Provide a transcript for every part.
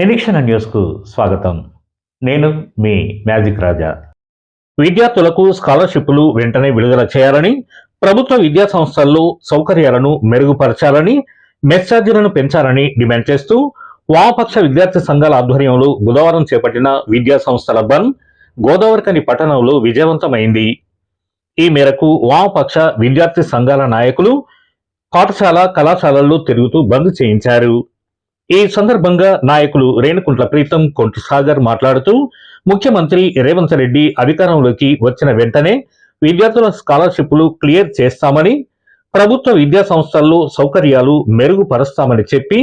నిరీక్షణ న్యూస్కు స్వాగతం. నేను మీ మ్యాజిక్ రాజా. విద్యార్థులకు స్కాలర్షిప్లు వెంటనే విడుదల చేయాలని ప్రభుత్వ విద్యా సంస్థల్లో సౌకర్యాలను మెరుగుపరచాలని మెస్ ఛార్జీలను పెంచాలని డిమాండ్ చేస్తూ వామపక్ష విద్యార్థి సంఘాల ఆధ్వర్యంలో బుధవారం చేపట్టిన విద్యా సంస్థల బంద్ గోదావరికని పట్టణంలో విజయవంతమైంది. ఈ మేరకు వామపక్ష విద్యార్థి సంఘాల నాయకులు పాఠశాల కళాశాలల్లో తిరుగుతూ బంద్ చేయించారు. ఈ సందర్భంగా నాయకులు రేణుకుంట్ల ప్రీతం కొంటు సాగర్ మాట్లాడుతూ ముఖ్యమంత్రి రేవంత్ రెడ్డి అధికారంలోకి వచ్చిన వెంటనే విద్యార్థుల స్కాలర్షిప్లు క్లియర్ చేస్తామని ప్రభుత్వ విద్యా సంస్థల్లో సౌకర్యాలు మెరుగుపరుస్తామని చెప్పి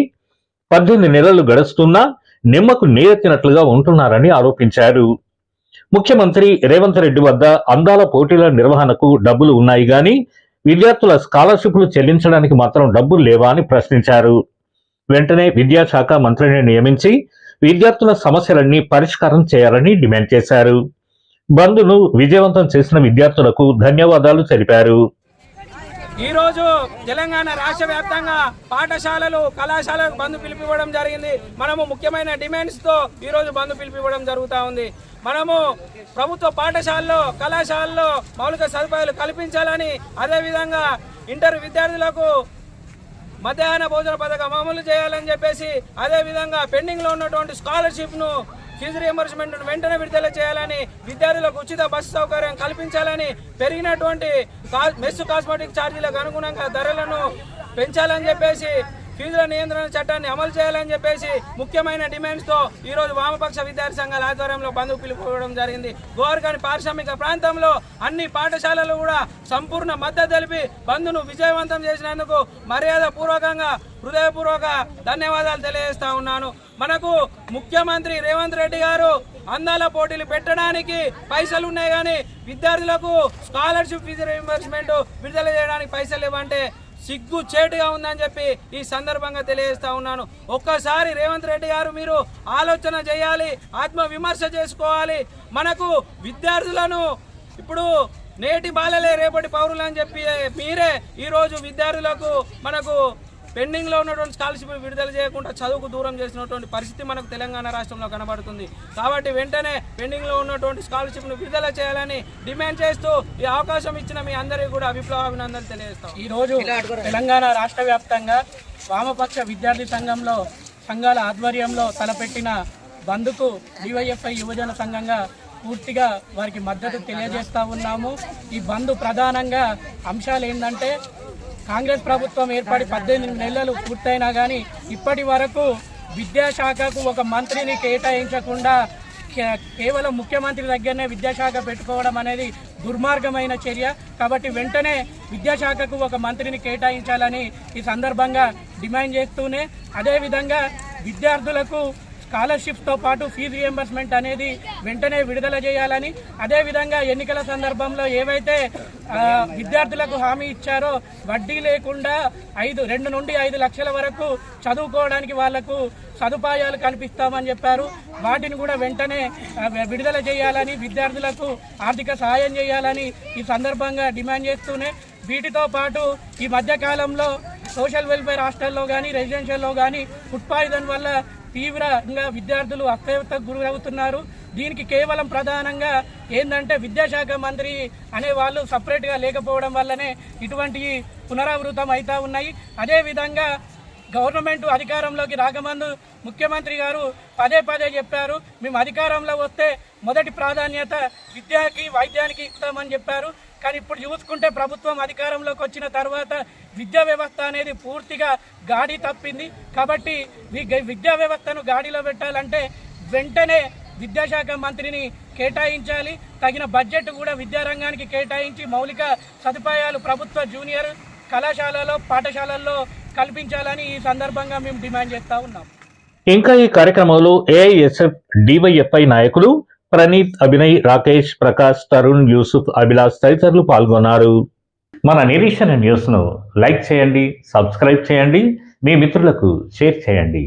పద్దెనిమిది నెలలు గడుస్తున్నా నిమ్మకు నీరెత్తినట్లుగా ఉంటున్నారని ఆరోపించారు. ముఖ్యమంత్రి రేవంత్ రెడ్డి వద్ద అందాల పోటీల నిర్వహణకు డబ్బులు ఉన్నాయి గాని విద్యార్థుల స్కాలర్షిప్లు చెల్లించడానికి మాత్రం డబ్బులు లేవా అని ప్రశ్నించారు. వెంటనే విద్యాశాఖ మంత్రిని నియమించి విద్యార్థుల సమస్యలన్నీ పరిష్కారం చేయాలని డిమాండ్ చేశారు. బంద్ను విజయవంతం చేసిన విద్యార్థులకు ధన్యవాదాలు తెలిపారు. ఈరోజు తెలంగాణ రాష్ట్ర వ్యాప్తంగా పాఠశాలలు కళాశాలకు బంద్ పిలిపివ్వడం జరిగింది. మనము ముఖ్యమైన డిమాండ్స్తో ఈరోజు బంద్ పిలిపివ్వడం జరుగుతూ ఉంది. మనము ప్రభుత్వ పాఠశాలలో కళాశాలలో మౌలిక సదుపాయాలు కల్పించాలని అదేవిధంగా ఇంటర్ విద్యార్థులకు మధ్యాహ్న భోజన పథకం అమలు చేయాలని చెప్పేసి అదేవిధంగా పెండింగ్లో ఉన్నటువంటి స్కాలర్షిప్ను ఫీజు రియంబర్స్మెంట్ను వెంటనే విడుదల చేయాలని విద్యార్థులకు ఉచిత బస్సు సౌకర్యం కల్పించాలని పెరిగినటువంటి మెస్సు కాస్మెటిక్ ఛార్జీలకు అనుగుణంగా ధరలను పెంచాలని చెప్పేసి ఫీజుల నియంత్రణ చట్టాన్ని అమలు చేయాలని చెప్పేసి ముఖ్యమైన డిమాండ్స్తో ఈరోజు వామపక్ష విద్యార్థి సంఘాల ఆధ్వర్యంలో బంధువు పిలుపుకోవడం జరిగింది. గోవర్గాని పారిశ్రామిక ప్రాంతంలో అన్ని పాఠశాలలు కూడా సంపూర్ణ మద్దతు తెలిపి బంధును విజయవంతం చేసినందుకు మర్యాద పూర్వకంగా హృదయపూర్వక ధన్యవాదాలు తెలియజేస్తా ఉన్నాను. మనకు ముఖ్యమంత్రి రేవంత్ రెడ్డి గారు అందాల పోటీలు పెట్టడానికి పైసలు ఉన్నాయి కానీ విద్యార్థులకు స్కాలర్షిప్ ఫీజు రీఎంబర్స్మెంట్ విడుదల చేయడానికి పైసలు ఇవ్వంటే సిగ్గు చేటుగా ఉందని చెప్పి ఈ సందర్భంగా తెలియజేస్తా ఉన్నాను. ఒక్కసారి రేవంత్ రెడ్డి గారు మీరు ఆలోచన చేయాలి ఆత్మ విమర్శ చేసుకోవాలి. మనకు విద్యార్థులను ఇప్పుడు నేటి బాలలే రేపటి పౌరులు అని చెప్పి మీరే ఈరోజు విద్యార్థులకు మనకు పెండింగ్లో ఉన్నటువంటి స్కాలర్షిప్ విడుదల చేయకుండా చదువుకు దూరం చేసినటువంటి పరిస్థితి మనకు తెలంగాణ రాష్ట్రంలో కనబడుతుంది. కాబట్టి వెంటనే పెండింగ్లో ఉన్నటువంటి స్కాలర్షిప్ను విడుదల చేయాలని డిమాండ్ చేస్తూ ఈ అవకాశం ఇచ్చిన మీ అందరికీ కూడా విప్లవ అభినందనలు తెలియజేస్తాం. ఈ రోజు తెలంగాణ రాష్ట్ర వ్యాప్తంగా వామపక్ష విద్యార్థి సంఘంలో సంఘాల ఆధ్వర్యంలో తలపెట్టిన బంద్కు డివైఎఫ్ఐ యువజన సంఘంగా పూర్తిగా వారికి మద్దతు తెలియజేస్తా ఉన్నాము. ఈ బంద్ ప్రధానంగా అంశాలు ఏంటంటే కాంగ్రెస్ ప్రభుత్వం ఏర్పడి పద్దెనిమిది నెలలు పూర్తయినా కానీ ఇప్పటి వరకు విద్యాశాఖకు ఒక మంత్రిని కేటాయించకుండా కే- కేవలం ముఖ్యమంత్రి దగ్గరనే విద్యాశాఖ పెట్టుకోవడం అనేది దుర్మార్గమైన చర్య. కాబట్టి వెంటనే విద్యాశాఖకు ఒక మంత్రిని కేటాయించాలని ఈ సందర్భంగా డిమాండ్ చేస్తూనే అదేవిధంగా విద్యార్థులకు స్కాలర్షిప్స్తో పాటు ఫీజు రియంబర్స్మెంట్ అనేది వెంటనే విడుదల చేయాలని అదేవిధంగా ఎన్నికల సందర్భంలో ఏవైతే విద్యార్థులకు హామీ ఇచ్చారో వడ్డీ లేకుండా ఐదు రెండు నుండి ఐదు లక్షల వరకు చదువుకోవడానికి వాళ్ళకు సదుపాయాలు కల్పిస్తామని చెప్పారు. వాటిని కూడా వెంటనే విడుదల చేయాలని విద్యార్థులకు ఆర్థిక సహాయం చేయాలని ఈ సందర్భంగా డిమాండ్ చేస్తూనే వీటితో పాటు ఈ మధ్యకాలంలో సోషల్ వెల్ఫేర్ హాస్టల్లో కానీ రెసిడెన్షియల్లో కానీ ఫుడ్ పాయిజన్ వల్ల తీవ్రంగా విద్యార్థులు అస్థిరతకు గురవుతున్నారు. దీనికి కేవలం ప్రధానంగా ఏంటంటే విద్యాశాఖ మంత్రి అనే వాళ్ళు సపరేట్గా లేకపోవడం వల్లనే ఇటువంటి పునరావృతం అవుతూ ఉన్నాయి. అదేవిధంగా గవర్నమెంట్ అధికారంలోకి రాకముందు ముఖ్యమంత్రి గారు పదే పదే చెప్పారు. మేము అధికారంలో వస్తే మొదటి ప్రాధాన్యత విద్యకి వైద్యానికి ఇస్తామని చెప్పారు. కానీ ఇప్పుడు చూసుకుంటే ప్రభుత్వం అధికారంలోకి వచ్చిన తర్వాత విద్యా వ్యవస్థ అనేది పూర్తిగా గాడి తప్పింది. కాబట్టి విద్యా వ్యవస్థను గాడిలో పెట్టాలంటే వెంటనే విద్యాశాఖ మంత్రిని కేటాయించాలి. తగిన బడ్జెట్ కూడా విద్యారంగానికి కేటాయించి మౌలిక సదుపాయాలు ప్రభుత్వ జూనియర్ కళాశాలలో పాఠశాలల్లో కల్పించాలని ఈ సందర్భంగా మేము డిమాండ్ చేస్తా ఉన్నాం. ఇంకా ఈ కార్యక్రమంలో ఏఐఎస్ఎఫ్ డివైఎఫ్ఐ నాయకులు ప్రణీత్ అభినయ్ రాకేష్ ప్రకాష్ తరుణ్ యూసుఫ్ అభిలాష్ తదితరులు పాల్గొన్నారు. మన నిరీక్షణ న్యూస్ను లైక్ చేయండి సబ్స్క్రైబ్ చేయండి మీ మిత్రులకు షేర్ చేయండి.